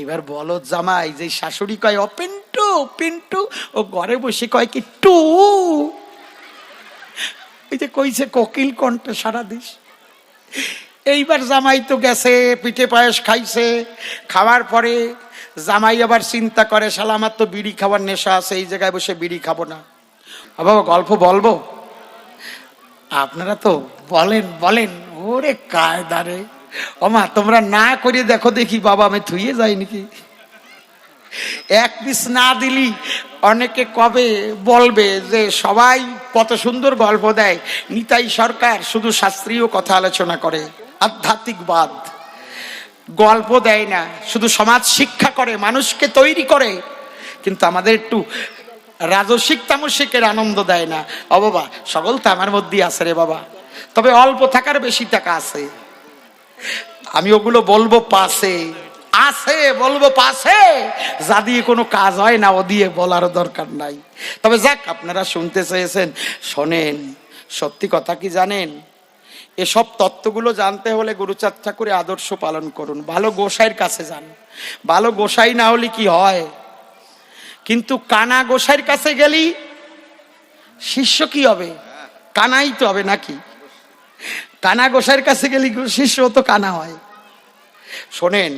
এইবার বলো জামাই, যে শাশুড়ি কয়, ও পিন্টু পিন্টু, ও ঘরে বসে কয় কি, টু ওই যে কইছে, কোকিল কণ্ঠে সারা দিস এইবার জামাই তো গেছে, পিঠে পায়েস খাইছে। খাওয়ার পরে জামাই আবার চিন্তা করে, শালা, আমার তো বিড়ি খাওয়ার নেশা আছে, এই জায়গায় বসে বিড়ি খাব না। বাবা, গল্প বলব? আপনারা তো বলেন বলেন। ওরে কায়দারে ওমা, তোমরা না করে দেখো দেখি বাবা আমি থুয়ে যাই নাকি? এক পিস না দিলি অনেকে কবে বলবে যে সবাই কত সুন্দর গল্প দেয়। নিতাই সরকার শুধু শাস্ত্রীয় কথা আলোচনা করে আধ্যাত্মিকবাদ গল্প দেয় না, শুধু সমাজ শিক্ষা করে, মানুষকে তৈরি করে। কিন্তু আমাদের একটু রাজসিক তামসিকের আনন্দ দেয় না। ও বাবা, সকল তো আমার মধ্যেই আছে রে বাবা। তবে অল্প থাকার বেশি টাকা আছে। আমি ওগুলো বলব পাশে। আছে, বলব পাশে। যা দিয়ে কোনো কাজ হয় না, ও দিয়ে বলার দরকার নাই। তবে যাক, আপনারা শুনতে চেয়েছেন, শোনেন। সত্যি কথা কি জানেন? এসব তত্ত্বগুলো জানতে হলে গুরুচাঁদ ঠাকুরের আদর্শ পালন করুন। ভালো গোসাইয়ের কাছে যান। ভালো গোসাই না হলে কি হয়? কিন্তু কানা গোসাইয়ের কাছে গেলি শিষ্য কি হবে? কানাই তো হবে নাকি? কানা গোসাইয়ের কাছে গেলি শিষ্য তো কানা হয়। শোনেন,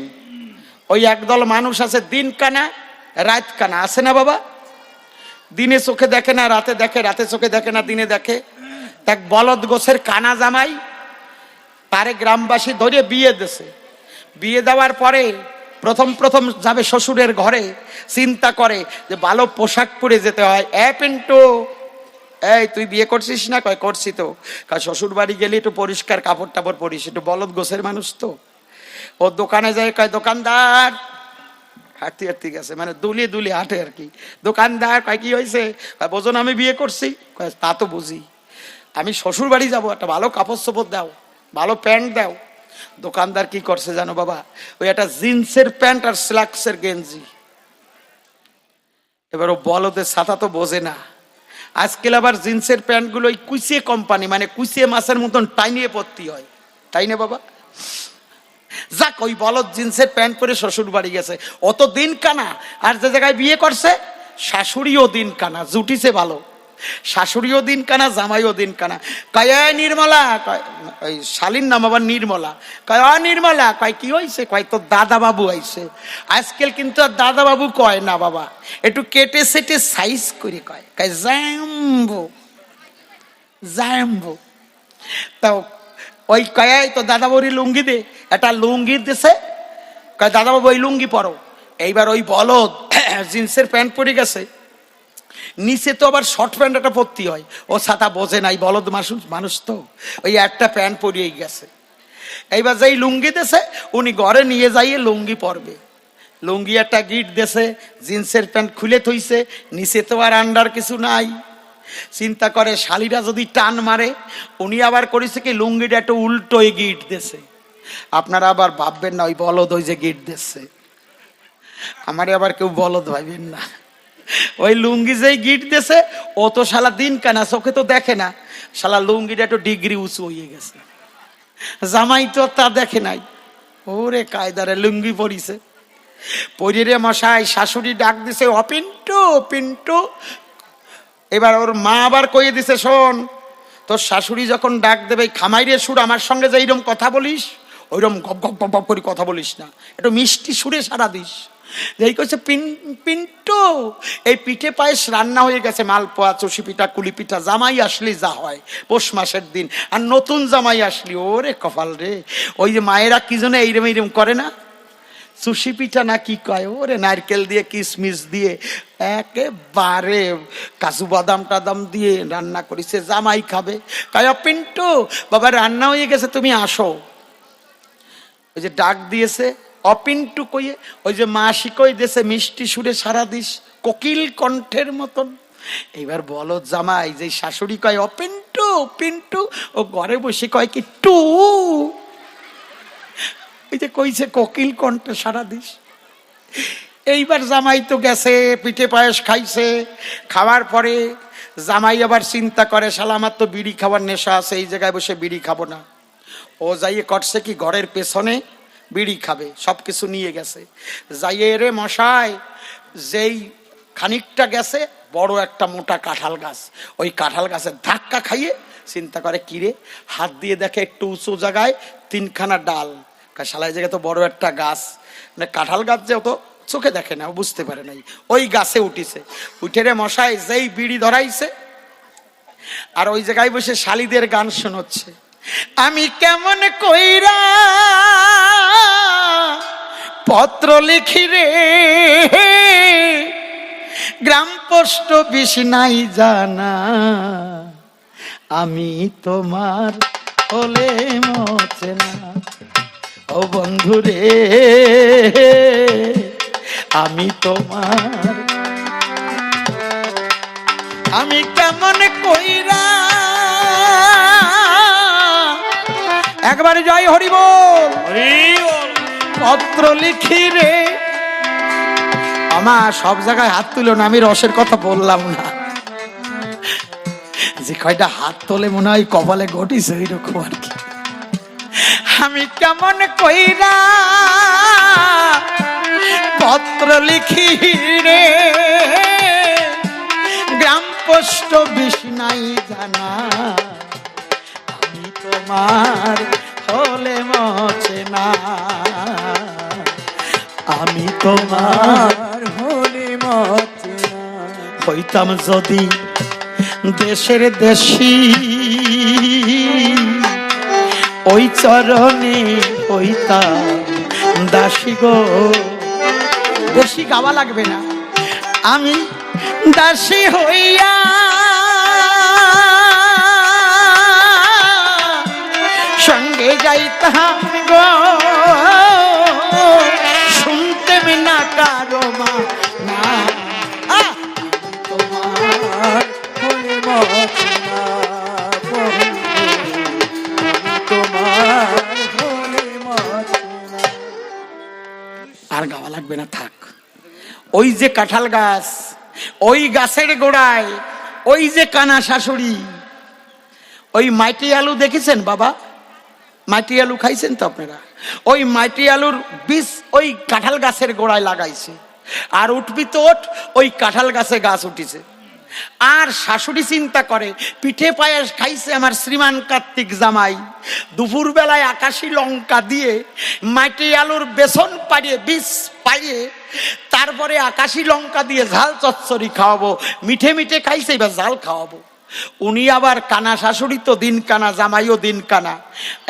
ওই একদল মানুষ আছে, দিন কানা, রাত কানা। আছে না বাবা? দিনে চোখে দেখে না, রাতে দেখে, রাতে চোখে দেখে না, দিনে দেখে। এক বলদ গোছের কানা জামাই তারে গ্রামবাসী ধরে বিয়ে দেছে। বিয়ে দেওয়ার পরে প্রথম প্রথম যাবে শ্বশুরের ঘরে, চিন্তা করে যে ভালো পোশাক পরে যেতে হয়। এ পিন্টু এই, তুই বিয়ে করছিস না? কয়, করছি তো। কারণ শ্বশুর বাড়ি গেলে, একটু পরিষ্কার কাপড় টাপড় পরিস। একটু বলদ গোছের মানুষ তো। ও দোকানে যায়, কয়, দোকানদার। হাঁটতে হাঁটতে গেছে। মানে দুলিয়ে দুলিয়ে হাঁটে আর কি। দোকানদার, কয়, কি হয়েছে কয়, বোঝন, আমি বিয়ে করছি। কয়, তা তো বুঝি। আমি শ্বশুর বাড়ি যাব, একটা ভালো কাপড় চোপড় দাও, ভালো প্যান্ট দাও। দোকানদার কি করছে জানো বাবা? ওই একটা জিন্সের প্যান্ট আর স্ল্যাক্সের গেঞ্জি। এবার ও বলদের ছাতা তো বোঝে না। আজকাল আবার জিন্সের প্যান্টগুলো ওই কুইসে কোম্পানি মানে কুইসে মাছের মতন টাইনিয়ে পড়তি হয়। তাই না বাবা? যাক, ওই বলদ জিন্সের প্যান্ট পরে শ্বশুর বাড়ি গেছে। অত দিন কানা আর যে জায়গায় বিয়ে করছে, শাশুড়িও দিন কানা জুটিছে ভালো। শাশুড়িও দিন কানা, জামাইও দিন কানা। কয়, "এ নির্মলা কয়, ওই শালীর নাম আবার নির্মলা কয় নির্মলা কয়, কি হয়েছে কয় তো দাদা বাবু আইছে। আজকাল কিন্তু আর দাদা বাবু কয় না বাবা, একটু কেটে সেটে সাইজ করে কয়। কয় জ্যাম্বো জ্যাম্বো তাও ওই কয়াই তো দাদা বৌরি লুঙ্গি দে। একটা লুঙ্গি দিছে? কয় দাদা বাবু ওই লুঙ্গি পরো। এইবার ওই বলদ জিন্সের প্যান্ট পরে গেছে। নিচে তো আবার শর্ট প্যান্ট একটা পরতে হয়। ও ছাতা বোঝে নাই, বলদ মানুষ মানুষ তো। ওই একটা প্যান্ট পরিয়েই গেছে। এইবার যেই লুঙ্গি দেছে, উনি ঘরে নিয়ে যাইয়ে লুঙ্গি পরবে। লুঙ্গি একটা গিট দেছে, জিন্সের প্যান্ট খুলে থইছে, নিচে তো আর আন্ডার কিছু নাই। চিন্তা করে, শালিরা যদি টান মারে, উনি আবার করেছে কি, লুঙ্গিটা একটু উল্টোই গিট দেছে। আপনারা আবার ভাববেন না, ওই বলদ ওই যে গিট দিচ্ছে আমারে আবার কেউ বলদ ভাববেন না। ওই লুঙ্গি যেই গিট দেছে ও তো শালা দিন কানা, চোখে তো দেখে না। শালা লুঙ্গিটা একটু ডিগ্রি উঁচু হয়ে গেছে। জামাই তো তা দেখে নাই। ওরে কায়দারে, লুঙ্গি পরিছে। পরিরে মশাই, শাশুড়ি ডাক দিছে, ও পিন্টু এবার ওর মা আবার কইয়ে দিছে, শোন, তোর শাশুড়ি যখন ডাক দেবে খামাইরে সুর আমার সঙ্গে যে এইরকম কথা বলিস। ওইরকম গপ গপ গপ গপ করে কথা বলিস না। একটু মিষ্টি সুরে সারা দিস। এই পিন, পিন্টু, এই পিঠে পায়েস রান্না হয়ে গেছে, মালপোয়া, চষি পিঠা, কুলি পিঠা, জামাই আসলে যা হয়, পৌষ মাসের দিন। আর নতুন জামাই আসলি, ওরে কপাল রে। ওই যে মায়েরা কি জন্য এইরম এইরম করে না? সুশি পিঠা না কি কয়? ওরে নারকেল দিয়ে কিশমিশ দিয়ে, একেবারে কাজু বাদাম টাদাম দিয়ে রান্না করেছে, জামাই খাবে। কয়, পিন্টু, বাবা, রান্না হয়ে গেছে, তুমি আসো। ওই যে ডাক দিয়েছে, অপিন্টু কইয়ে, ওই যে মাসি কই দেশে মিষ্টি সুরে সারা দিস, কোকিল কণ্ঠের মতন। এইবার বলো জামাই যে শাশুড়ি কয়, অপিন্টু, পিন্টু, ও ঘরে বসে কয় কি, টু ওই যে কইছে, কোকিল কণ্ঠে সারা দিস এইবার জামাই তো গেছে, পিঠে পায়েস খাইছে। খাওয়ার পরে জামাই আবার চিন্তা করে শালা আমার তো বিড়ি খাওয়ার নেশা আছে, এই জায়গায় বসে বিড়ি খাব না। ও যাইয়ে করছে কি ঘরের পেছনে বিড়ি খাবে সব কিছু নিয়ে গেছে। যাইয়ে রে মশাই, যেই খানিকটা গেছে, বড় একটা মোটা কাঁঠাল গাছ। ওই কাঁঠাল গাছের ধাক্কা খাইয়ে চিন্তা করে কিরে হাত দিয়ে দেখে একটু উঁচু জায়গায় তিনখানা ডাল। শালাই জায়গায় তো বড় একটা গাছ। মানে কাঁঠাল গাছ যে তো চোখে দেখে না বুঝতে পারে নাই। ওই গাছে উঠিছে। উঠে রে মশাই, যেই বিড়ি ধরাইছে, আর ওই জায়গায় বসে শালিদের গান শোনাচ্ছে। আমি কেমন কইরা পত্র লিখি রে? গ্রাম পোস্ট বেশি নাই জানা। আমি তোমার হলে মচে না। ও বন্ধু রে, আমি তোমার আমি কেমন কইরা একবারে জয় হরি বল। পত্র লিখি রে। আমার সব জায়গায় হাত তুলো না আমি রসের কথা বললাম না। যে কয়টা হাত তোলে মনে হয় কপালে ঘটিস ওইরকম আর কি। আমি কেমন কইরা পত্র লিখি রে। গ্রাম পোস্ট বেশি নাই জানা। আমি তোমার হলে মছে না। আমি তোমার হলে মতে না। হইতাম যদি দেশের দেশি ওই চরণে হইতাম দাসী গো। বেশি গাওয়া লাগবে না। আমি দাসী হইয়া যাইতাম গো। শুনতে না কারও মা আর গাওয়া লাগবে না, থাক। ওই যে কাঁঠাল গাছ, ওই গাছের গোড়ায়, ওই যে কানা শাশুড়ি, ওই মাটি আলু দেখেছেন বাবা? মাটি আলু খাইছেন তো আপনারা? ওই মাটি আলুর বীজ ওই কাঁঠাল গাছের গোড়ায় লাগাইছে। আর উঠবি তো ওঠ, ওই কাঁঠাল গাছে গাছ উঠিছে। আর শাশুড়ি চিন্তা করে, পিঠে পায়েস খাইছে আমার শ্রীমান কার্তিক জামাই। দুপুর বেলায় আকাশি লঙ্কা দিয়ে মাটি আলুর বেসন পাড়িয়ে, বীজ পাইয়ে তারপরে আকাশি লঙ্কা দিয়ে ঝাল চচ্চড়ি খাওয়াবো। মিঠে মিঠে খাইছে, এবার ঝাল খাওয়াবো। উনি আবার কানা শাশুড়ি তো দিন কানা, জামাইও দিন কানা।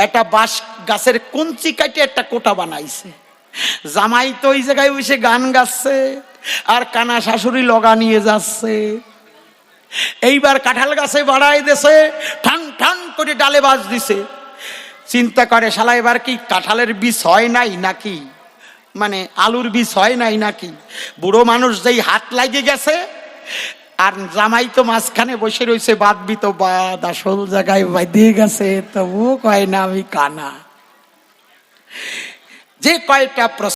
একটা বাঁশ গাছের কঞ্চি কাটে একটা কোটা বানাইছে। জামাই তো ওই জায়গায় বসে গান গাচ্ছে আর কানা শাশুড়ি লগা নিয়ে যাচ্ছে। এইবার কাঁঠাল গাছে বাড়াই দেছে ঠান ঠান করে ডালে বাজ দিছে। চিন্তা করে, শালা, এবার কি কাঁঠালের বীজ হয় নাই নাকি? মানে আলুর বীজ হয় নাই নাকি? বুড়ো মানুষ যেই হাত লাগে গেছে আর জামাই তো মাঝখানে বসে রয়েছে বাদবি তো বাদ, আসল জায়গায় দিয়ে গেছে, তবুও কয় না আমি কানা। যে কয়টা